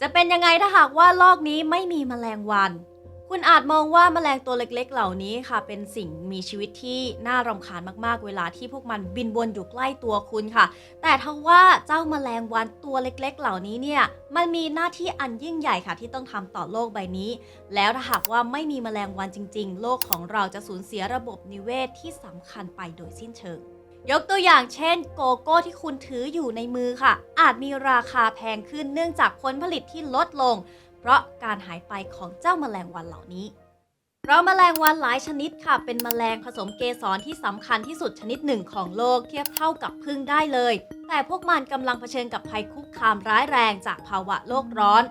จะเป็นยังไงถ้าหากว่าโลกนี้ไม่มีแมลงวัน คุณอาจมองว่าแมลงตัวเล็กๆ เหล่านี้ค่ะ เป็นสิ่งมีชีวิตที่น่ารำคาญมากๆ เวลาที่พวกมันบินวนอยู่ใกล้ตัวคุณค่ะ แต่ทว่าเจ้าแมลงวันตัวเล็ก ๆ เหล่านี้เนี่ยมันมีหน้าที่อันยิ่งใหญ่ค่ะที่ต้องทำต่อโลกใบนี้ แล้วถ้าหากว่าไม่มีแมลงวันจริง ๆ โลกของเราจะสูญเสียระบบนิเวศที่สำคัญไปโดยสิ้นเชิง ยกตัวอย่างเช่น โกโก้ที่คุณถืออยู่ในมือค่ะ อาจมีราคาแพงขึ้นเนื่องจากผลผลิตที่ลดลง เพราะการหายไปของเจ้าแมลงวันเหล่านี้ เพราะแมลงวันหลายชนิดค่ะ เป็นแมลงผสมเกสรที่สำคัญที่สุดชนิดหนึ่งของโลกเทียบเท่ากับพึ่งได้เลย แต่พวกมันกำลังเผชิญกับภัยคุกคามร้ายแรงจากภาวะโลกร้อน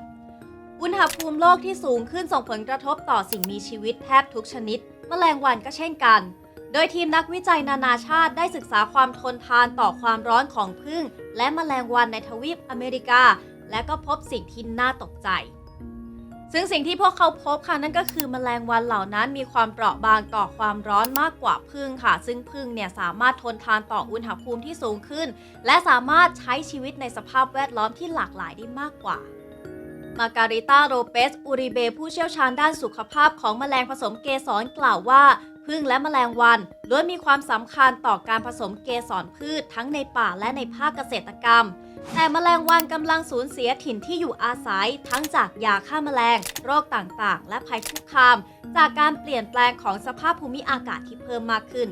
อุณหภูมิโลกที่สูงขึ้นส่งผลกระทบต่อสิ่งมีชีวิตแทบทุกชนิด แมลงวันก็เช่นกัน โดยทีมนักวิจัยนานาชาติได้ศึกษาความทนทานต่อความร้อนของผึ้งและแมลงวันในทวีปอเมริกา และก็พบสิ่งที่น่าตกใจ ซึ่งสิ่งที่พวกเขาพบค่ะนั่นก็คือแมลงวันเหล่านั้นมีความเปราะบางต่อความร้อนมากกว่าผึ้งค่ะ ซึ่งผึ้งเนี่ยสามารถทนทานต่ออุณหภูมิที่สูงขึ้น และสามารถใช้ชีวิตในสภาพแวดล้อมที่หลากหลายได้มากกว่า มาการิตาโรเปสอูริเบผู้เชี่ยวชาญด้านสุขภาพของแมลงผสมเกสรกล่าวว่าผึ้งและแมลงวันล้วนมีความสำคัญต่อการผสมเกสรพืชทั้งในป่าและในภาคเกษตรกรรม แต่แมลงวันกำลังสูญเสียถิ่นที่อยู่อาศัย ทั้งจากยาฆ่าแมลง โรคต่างๆ และภัยคุกคาม จากการเปลี่ยนแปลงของสภาพภูมิอากาศที่เพิ่มมากขึ้น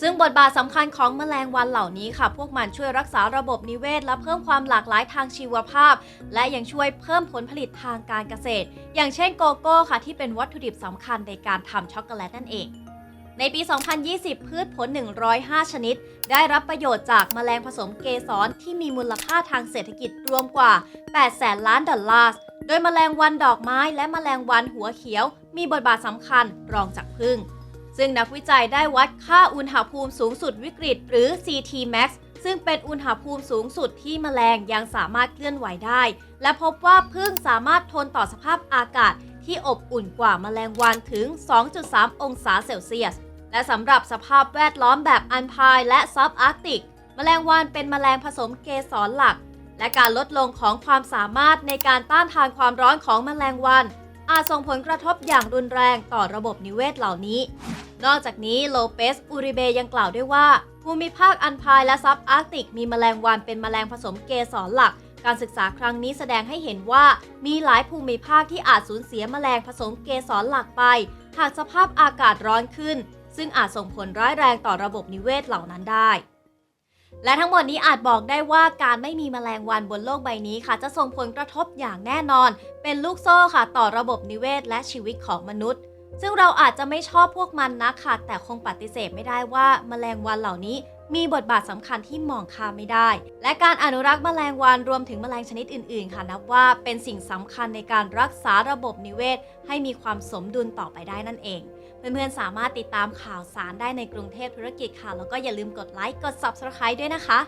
ซึ่งบทบาทสำคัญของแมลงวันเหล่านี้ค่ะ พวกมันช่วยรักษาระบบนิเวศ และเพิ่มความหลากหลายทางชีวภาพ และยังช่วยเพิ่มผลผลิตทางการเกษตร อย่างเช่นโกโก้ค่ะ ที่เป็นวัตถุดิบสำคัญในการทำช็อกโกแลตนั่นเอง ในปี 2020 พืชผล 105 ชนิด ได้รับประโยชน์จากแมลงผสมเกสรที่มีมูลค่าทางเศรษฐกิจรวมกว่า 8 แสนล้านดอลลาร์ โดยแมลงวันดอกไม้ และแมลงวันหัวเขียว มีบทบาทสำคัญรองจากผึ้ง ซึ่งนักวิจัยได้วัดค่าอุณหภูมิสูงสุดวิกฤต หรือ CT max ซึ่งเป็นอุณหภูมิสูงสุดที่แมลงยังสามารถเคลื่อนไหวได้ และพบว่าผึ้งสามารถทนต่อสภาพอากาศที่อบอุ่นกว่าแมลงวันถึง 2.3 องศาเซลเซียส และสำหรับสภาพแวดล้อมแบบอันพายและซับอาร์กติก แมลงวันเป็นแมลงผสมเกสรหลัก และการลดลงของความสามารถในการต้านทานความร้อนของแมลงวันอาจส่งผลกระทบอย่างรุนแรงต่อระบบนิเวศเหล่านี้ นอกจากนี้โลเปสอูริเบยังกล่าวด้วยว่า ภูมิภาคอันพายและซับอาร์กติกมีแมลงวันเป็นแมลงผสมเกสรหลัก การศึกษาครั้งนี้แสดงให้เห็นว่า มีหลายภูมิภาคที่อาจสูญเสียแมลงผสมเกสรหลักไป หากสภาพอากาศร้อนขึ้น ซึ่งอาจส่งผลร้ายแรงต่อระบบนิเวศเหล่านั้นได้และทั้งหมดนี้อาจบอกได้ว่าการไม่มีแมลงวันบนโลกใบนี้ค่ะ จะส่งผลกระทบอย่างแน่นอน เป็นลูกโซ่ค่ะ ต่อระบบนิเวศและชีวิตของมนุษย์ ซึ่งเราอาจจะไม่ชอบพวกมันนะค่ะแต่คงปฏิเสธไม่ได้ว่าแมลงวันเหล่านี้มีบทบาทสำคัญที่มองข้ามไม่ได้ และการอนุรักษ์แมลงวันรวมถึงแมลงชนิดอื่น ๆ ค่ะนับว่าเป็นสิ่งสำคัญในการรักษาระบบนิเวศ ให้มีความสมดุลต่อไปได้นั่นเอง เพื่อนๆ สามารถติดตามข่าวสารได้ในกรุงเทพธุรกิจค่ะ แล้วก็อย่าลืมกดไลค์ กด Subscribe ด้วยนะคะ